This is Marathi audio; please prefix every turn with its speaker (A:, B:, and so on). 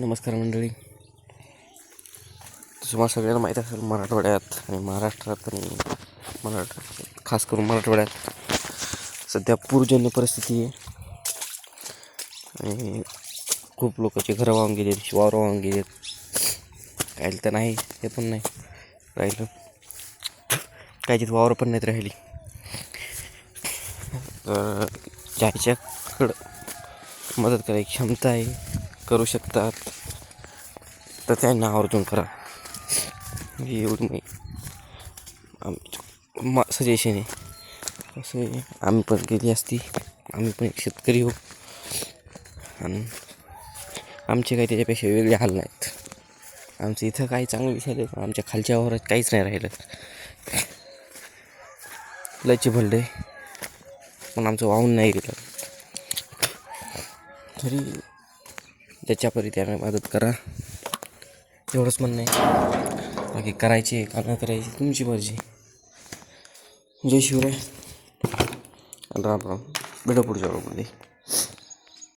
A: नमस्कार मंडळी. तुम्हाला सगळ्यांना माहीत असेल मराठवाड्यात आणि महाराष्ट्रात आणि मराठवाड्यात खास करून मराठवाड्यात सध्या पूरजन्य परिस्थिती आहे. आणि खूप लोकांचे घरं वाहून गेलेत वावरं वाहून गेलेत. राहिलं तर नाही हे पण नाही. राहिलं. काहीच्यात वावरं पण नाहीत राहिली. तर ज्याच्याकडं मदत करायची क्षमता आहे करू शकतात. तर त्यांना आवर्जून करा. ही एवढी मी आमच्या मा सजेशन आहे. असं आम्ही पण गेली असती. आम्ही पण एक शेतकरी हो. आणि आमचे काही त्याच्यापेक्षा वेगळे हाल नाहीत. आमचं इथं काही चांगलं विषय पण आमच्या खालच्या वावरात काहीच नाही राहिलं. लयची भरले पण आमचं वाहून नाही गेलं. तरी ज्याच्या परी त्याने मदत करा. एवढंच म्हणणं आहे. बाकी करायची का न करायची तुमची मर्जी. जय शिवराय. आणि राम राम. भेटू पुढच्या वेळेमध्ये